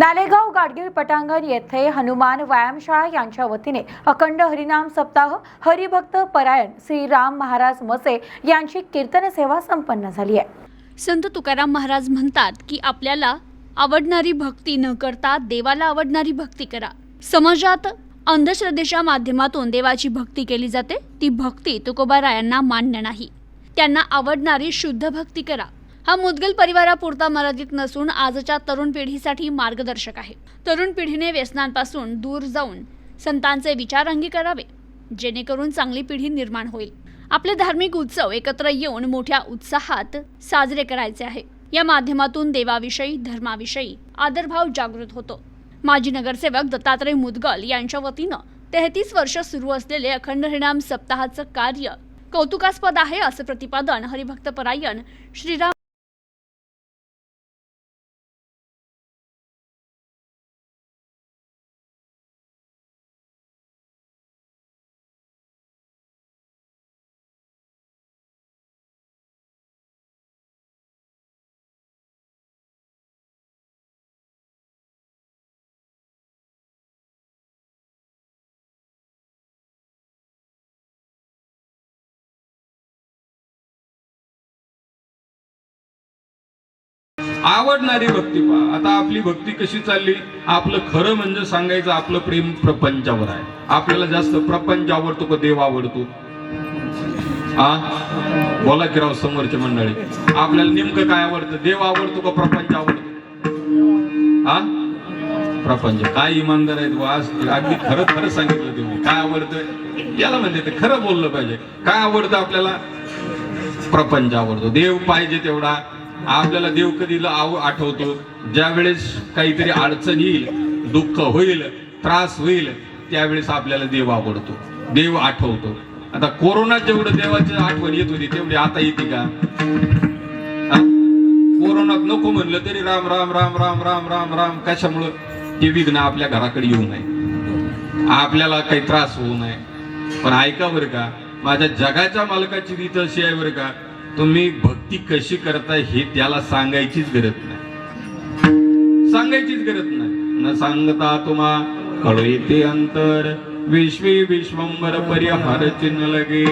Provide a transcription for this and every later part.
नालेगाव गाडगीळ पटांगण येथे हनुमान व्यायामशाळा यांच्या वतीने अखंड हरिनाम सप्ताह हरिभक्त परायण श्रीराम महाराज मसे यांची कीर्तन सेवा संपन्न झाली आहे. संत तुकाराम महाराज म्हणतात की आपल्याला आवडणारी भक्ती न करता देवाला आवडणारी भक्ती करा. समाजात अंधश्रद्धेच्या माध्यमातून देवाची भक्ती केली जाते. ती भक्ती तुकोबारायांना मान्य नाही. त्यांना आवडणारी शुद्ध भक्ती करा. हा मुदगल परिवारापुरता मर्यादित नसून आजच्या तरुण पिढीसाठी मार्गदर्शक आहे. तरुण पिढीने व्यसनांपासून दूर जाऊन संतांचे विचार अंगी करावे जेणेकरून चांगली पिढी निर्माण होईल. आपले धार्मिक उत्सव एकत्र येऊन मोठ्या उत्साहात साजरे करायचे आहे. या माध्यमातून देवाविषयी धर्माविषयी आदरभाव जागृत होतो. माजी नगरसेवक दत्तात्रय मुदगल यांच्या वतीनं तेहतीस वर्ष सुरू असलेले अखंड हरिणाम सप्ताहाचं कार्य कौतुकास्पद आहे असं प्रतिपादन हरिभक्तपरायण श्रीराम आवडणारी भक्ती पहा. आता आपली भक्ती कशी चालली? आपलं खरं म्हणजे सांगायचं आपलं प्रेम प्रपंचावर आहे. आपल्याला जास्त प्रपंच आवडतो का देव आवडतो? हा बोला की राव समोरचे मंडळी. आपल्याला नेमकं काय आवडतं? देव आवडतो का प्रपंच आवडतो? हा प्रपंच. काय इमानदार आहेत बुवा? आज अगदी खरं खरं सांगितलं तुम्ही. काय आवडतं? याला म्हणजे ते खरं बोललं पाहिजे. काय आवडतं आपल्याला? प्रपंच आवडतो. देव पाहिजे तेवढा. आपल्याला देव कधी आव आठवतो? ज्या वेळेस काहीतरी अडचण येईल दुःख होईल त्रास होईल त्यावेळेस आपल्याला देव आवडतो. देव आठवतो. आता कोरोनात जेवढं देवाची आठवण येत होती तेवढी आता येते का? कोरोनात नको म्हणलं तरी राम राम राम राम राम राम राम कशामुळं? ते विघ्न आपल्या घराकडे येऊ नये. आपल्याला काही त्रास होऊ नये. पण ऐका बरं का माझ्या जगाच्या मालकाची रीत अशी आहे बरं का तुम्ही भक्ती ती कशी करताय हे त्याला सांगायचीच गरज नाही. सांगायचीच गरज नाही. न सांगता तुम्हा कळते अंतर. विश्वी विश्वंबर परिहार चिन्ह लगे.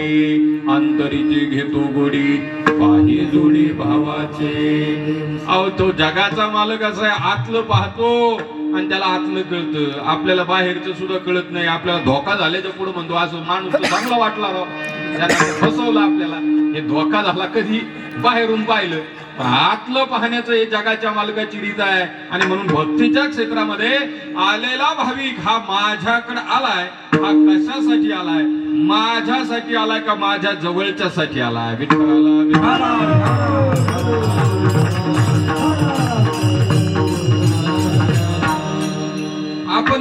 अंतरीची घेतो गोडी. पाही जोडी भावाचे. अहो तो जगाचा मालक असा आहे आतलं पाहतो. आणि त्याला आतलं कळतं. आपल्याला बाहेरचं सुद्धा कळत नाही. आपल्याला धोका झाल्याच्या पुढे म्हणतो असं माणूस चांगला वाटला फसवलं आपल्याला. हे धोका झाला कधी? बाहेरून पाहिलं. आतलं पाहण्याचं हे जगाच्या मालकाची रीत आहे. आणि म्हणून भक्तीच्या क्षेत्रामध्ये आलेला भाविक हा माझ्याकडे आलाय. हा कशासाठी आलाय? माझ्यासाठी आलाय का माझ्या जवळच्यासाठी आलाय? विठ्ठलाला विठ्ठला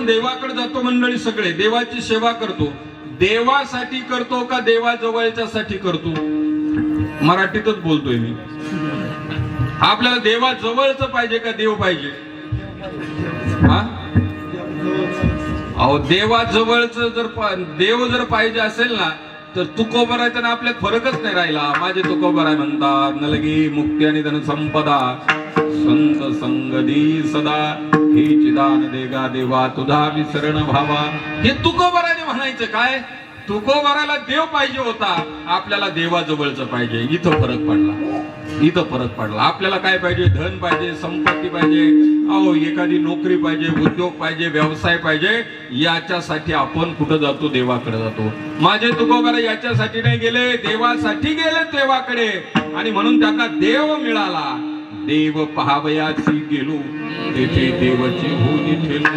देवाकडे जातो मंडळी सगळे देवाची सेवा करतो. देवासाठी करतो का देवा जवळच्यासाठी करतो? मराठीतच बोलतोय मी. आपल्याला देवा जवळच पाहिजे का देव पाहिजे? हा? अहो देवा जवळच जर देव जर पाहिजे असेल ना तर तुकोबर आहे त्यांना आपल्यात फरकच नाही राहिला. माझे तुकोबर आहे म्हणतात नलगी मुक्ती आणि धन संपदा. संत संगदी सदा. चिदान देगा देवा तुझा विसरण भावा हे तुकोबराने म्हणायचं काय? तुकोबराला देव पाहिजे होता आपल्याला देवाजवळच पाहिजे. इथं फरक पडला. इथं फरक पडला. आपल्याला काय पाहिजे? धन पाहिजे संपत्ती पाहिजे. अहो एखादी नोकरी पाहिजे उद्योग पाहिजे व्यवसाय पाहिजे याच्यासाठी आपण कुठं जातो? देवाकडे जातो. माझे तुकोबारा याच्यासाठी नाही गेले देवासाठी गेले देवाकडे आणि म्हणून त्यांना देव मिळाला. देव पहावयाची गेलो. तेथे देवाची होऊन ठेलो.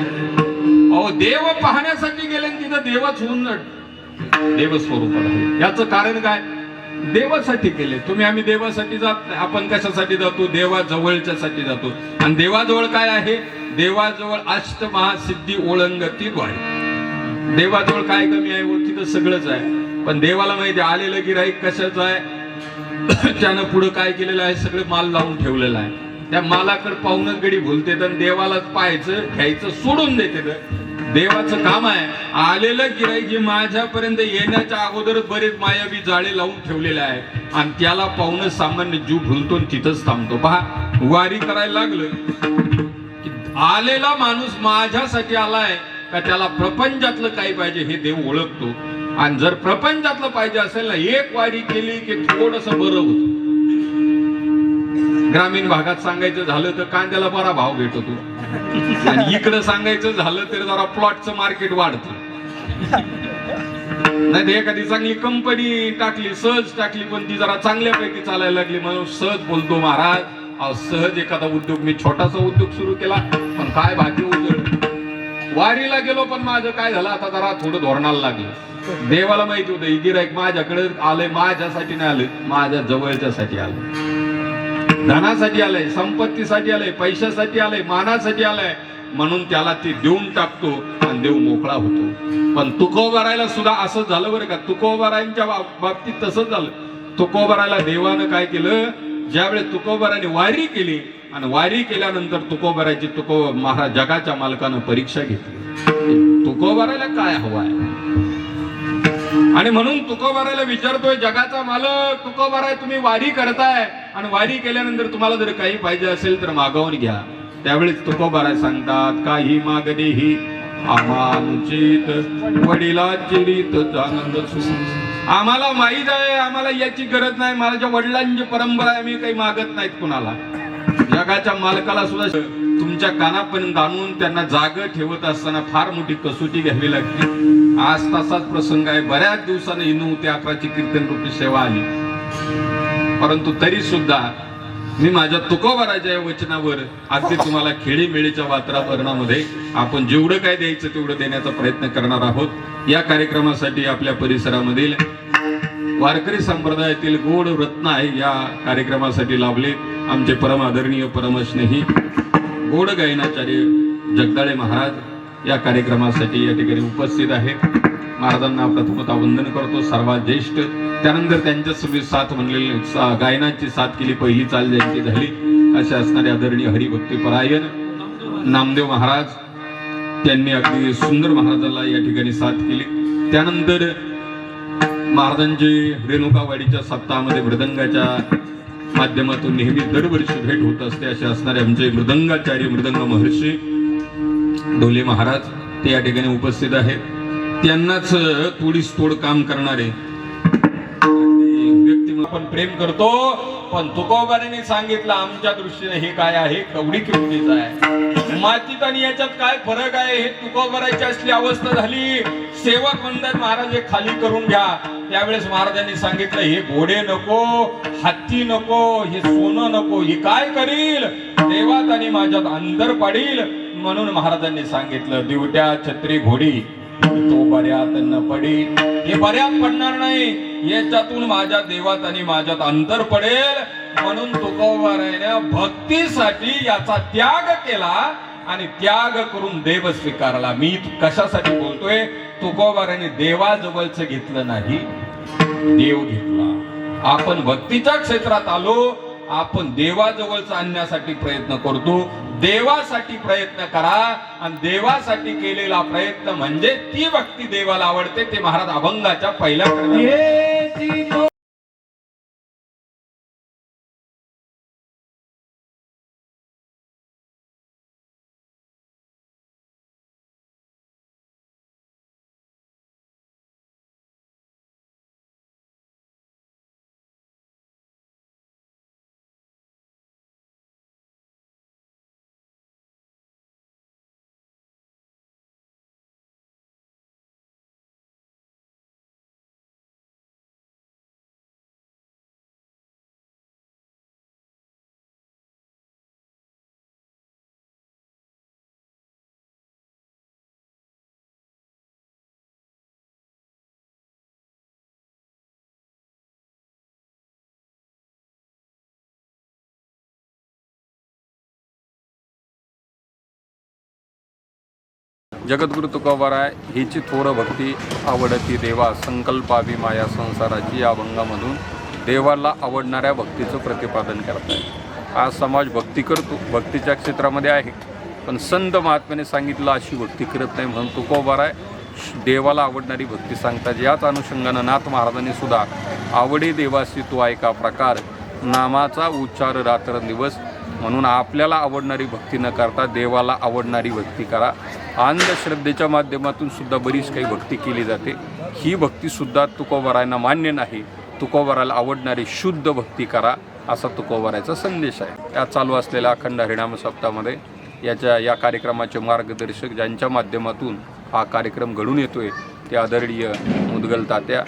अहो देव पाहण्यासाठी गेले आणि तिथं देवच होऊन देव स्वरूपात आहे. याचं कारण काय? देवासाठी केले. तुम्ही आम्ही देवासाठी जात आपण कशासाठी जातो? देवाजवळच्यासाठी जातो. आणि देवाजवळ काय आहे? देवाजवळ अष्ट महासिद्धी ओळंगती आहे. देवाजवळ काय कमी आहे? तिथं सगळंच आहे. पण देवाला माहिती आहे, आलेलं गिराईक कशाचं आहे? त्यानं पुढं काय केलेलं आहे? सगळं माल लावून ठेवलेलं आहे. त्या मालाकडे पाहूनच गडी भुलते तर देवालाच पाहायचं घ्यायचं सोडून देते देवाचं काम आहे. आलेलं गिराईक जे माझ्यापर्यंत येण्याच्या अगोदरच बरेच मायावी जाळे लावून ठेवलेले आहे. आणि त्याला पाहून सामान्य जीव भुलतो आणि तिथंच थांबतो. पहा वारी करायला लागलं. आलेला माणूस माझ्यासाठी आलाय का त्याला प्रपंचातलं काही पाहिजे हे देव ओळखतो. आणि जर प्रपंचातलं पाहिजे असेल ना एक वारी केली की थोडस बरं होत. ग्रामीण भागात सांगायचं झालं तर कांद्याला बरा भाव भेटतो आणि इकडं सांगायचं झालं तर जरा प्लॉटचं मार्केट वाढतं. नाही तर एखादी चांगली कंपनी टाकली सहज टाकली पण ती जरा चांगल्यापैकी चालायला लागली म्हणून सहज बोलतो महाराज अहो, सहज एखादा उद्योग मी छोटासा उद्योग सुरू केला पण काय भाग्य उजळ वारीला गेलो पण माझं काय झालं? आता जरा थोडं धोरणाला लागलं. देवाला माहिती होतं ही गिरायक माझ्याकडे आलंय माझ्यासाठी नाही आलं माझ्या जवळच्यासाठी आलं धनासाठी आलंय संपत्तीसाठी आलंय पैशासाठी आलंय मानासाठी आलंय. म्हणून त्याला ते देऊन टाकतो आणि देव मोकळा होतो. पण तुकोबारायला सुद्धा असं झालं बरं का. तुकोबारायांच्या बाब- बाबतीत तसंच झालं. तुकोबारायला देवानं काय केलं? ज्यावेळेस तुकोबाराने वारी केली आणि वारी केल्यानंतर तुकोबाराची तुको महाराज जगाच्या मालकानं परीक्षा घेतली. तुकोबारायला काय हवं आहे? आणि म्हणून तुकोबाराला विचारतोय जगाचा मालक तुकोबाराय तुम्ही वारी करताय. आणि वारी केल्यानंतर तुम्हाला जर काही पाहिजे असेल तर मागवून घ्या. त्यावेळेस तुकोबाराय सांगतात काही मागणे ही आमानुचित वडिलांची रीत आनंद आम्हाला माहीत आहे आम्हाला याची गरज नाही. माझ्या वडिलांची परंपरा आहे मी काही मागत नाहीत कुणाला. जगाच्या मालकाला सुद्धा तुमच्या कानापर्यंत आणून त्यांना जाग ठेवत असताना फार मोठी कसोटी घ्यावी लागते. आज तसाच प्रसंग आहे. बऱ्याच दिवसाने इनू ते अकराची कीर्तन रूपी सेवा आली. परंतु तरी सुद्धा मी माझ्या तुकोबाराच्या या वचनावर अगदी तुम्हाला खेळीमेळीच्या वातावरणामध्ये आपण जेवढं काय द्यायचं तेवढं देण्याचा प्रयत्न करणार आहोत. या कार्यक्रमासाठी आपल्या परिसरामधील वारकरी संप्रदायातील गोड रत्न आहे या कार्यक्रमासाठी लाभले आमचे परम आदरणीय परमस्नेही गोड गायनाचार्य जगदाळे महाराज. या कार्यक्रमासाठी या ठिकाणी उपस्थित आहेत महाराजांना प्रथमता वंदन करतो. सर्वात ज्येष्ठ त्यानंतर त्यांच्या सगळी साथ म्हणलेली सा- गायनाची साथ केली. पहिली चाल ज्यांची झाली असे असणारे आदरणीय हरिभक्ती परायण नामदेव महाराज. त्यांनी अगदी सुंदर महाराजाला या ठिकाणी साथ केली. त्यानंतर महाराजांची रेणुकावाडीच्या सप्ताहामध्ये मृदंगाच्या माध्यमातून नेहमी दरवर्षी भेट होत असते. असे असणारे आमचे मृदंगाचार्य मृदंग महर्षी ढोले महाराज ते या ठिकाणी उपस्थित आहेत. त्यांनाच तोडीस तोड काम करणारे. व्यक्ती आपण प्रेम करतो पण तुकोबारीने सांगितलं आमच्या दृष्टीने हे काय आहे? कवडी किमतीचं आहे. मातीत आणि याच्यात काय फरक आहे? हे तुकोबाराची असली अवस्था झाली. सेवक म्हणतात महाराज हे खाली करून घ्या. त्यावेळेस महाराजांनी सांगितलं हे घोडे नको हत्ती नको हे सोनं नको हे काय करील? देवात आणि माझ्यात अंतर पाडील. म्हणून महाराजांनी सांगितलं दिवट्या छत्री घोडी तो बऱ्यात न पडी. हे बऱ्यात पडणार नाही याच्यातून माझ्या देवात आणि माझ्यात अंतर पडेल. म्हणून तुकोबारायने भक्तीसाठी याचा त्याग केला आणि त्याग करून देव स्वीकारला. मी कशासाठी बोलतोय? तुकोबाराने देवाजवळच घेतलं नाही देव घेतला. आपण भक्तीच्या क्षेत्रात आलो आपण देवाजवळच आणण्यासाठी प्रयत्न करतो. देवासाठी प्रयत्न करा आणि देवासाठी केलेला प्रयत्न म्हणजे ती भक्ती देवाला आवडते ते महाराज अभंगाच्या पहिल्या जगद्गुरु तुकोबाराय हिची थोर भक्ती आवडती देवा संकल्पावी माया संसाराची या अभंगामधून देवाला आवडणाऱ्या भक्तीचं प्रतिपादन करत आहे आज समाज भक्ती करतो भक्तीच्या क्षेत्रामध्ये आहे. पण संत महात्म्याने सांगितलं अशी भक्ती करत नाही म्हणून तुकोबाराय देवाला आवडणारी भक्ती सांगतात. याच अनुषंगानं नाथ महाराजांनी सुद्धा आवडे देवासी तो ऐका प्रकार नामाचा उच्चार रात्रंदिवस म्हणून आपल्याला आवडणारी भक्ती न करता देवाला आवडणारी भक्ती करा. अंधश्रद्धेच्या माध्यमातून सुद्धा बरीच काही भक्ती केली जाते. ही भक्तीसुद्धा तुकोबारायांना मान्य नाही. तुकोबाराला आवडणारी शुद्ध भक्ती करा असा तुकोबारायचा संदेश आहे. या चालू असलेल्या अखंड हरिणाम सप्ताहामध्ये याच्या या कार्यक्रमाचे मार्गदर्शक ज्यांच्या माध्यमातून हा कार्यक्रम घडून येतोय ते आदरणीय मुदगल तात्या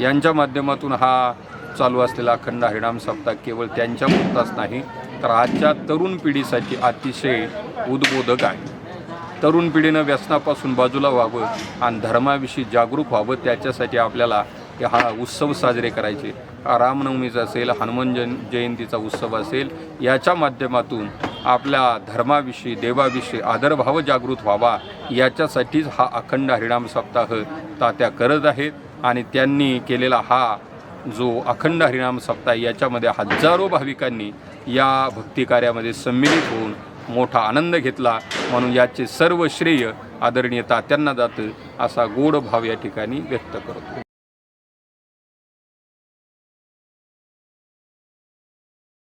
यांच्या माध्यमातून हा चालू असलेला अखंड हरिणाम सप्ताह केवळ त्यांच्या पुरताच नाही तर आजच्या तरुण पिढीसाठी अतिशय उद्बोधक आहे. तरुण पिढीनं व्यसनापासून बाजूला व्हावं आणि धर्माविषयी जागरूक व्हावं त्याच्यासाठी आपल्याला हा उत्सव साजरे करायचे. रामनवमीचा असेल हनुमान जयं जयंतीचा उत्सव असेल याच्या माध्यमातून आपल्या धर्माविषयी देवाविषयी आदरभाव जागृत व्हावा याच्यासाठीच हा अखंड हरिणाम सप्ताह तात्या करत आहेत आणि त्यांनी केलेला हा जो अखंड हरिणाम सप्ताह याच्यामध्ये हजारो भाविकांनी या भक्ती कार्यामध्ये सम्मिलित होऊन मोठा आनंद घेतला म्हणून याचे सर्व श्रेय आदरणीय तात्यांना जातं असा गोड भाव या ठिकाणी व्यक्त करतो.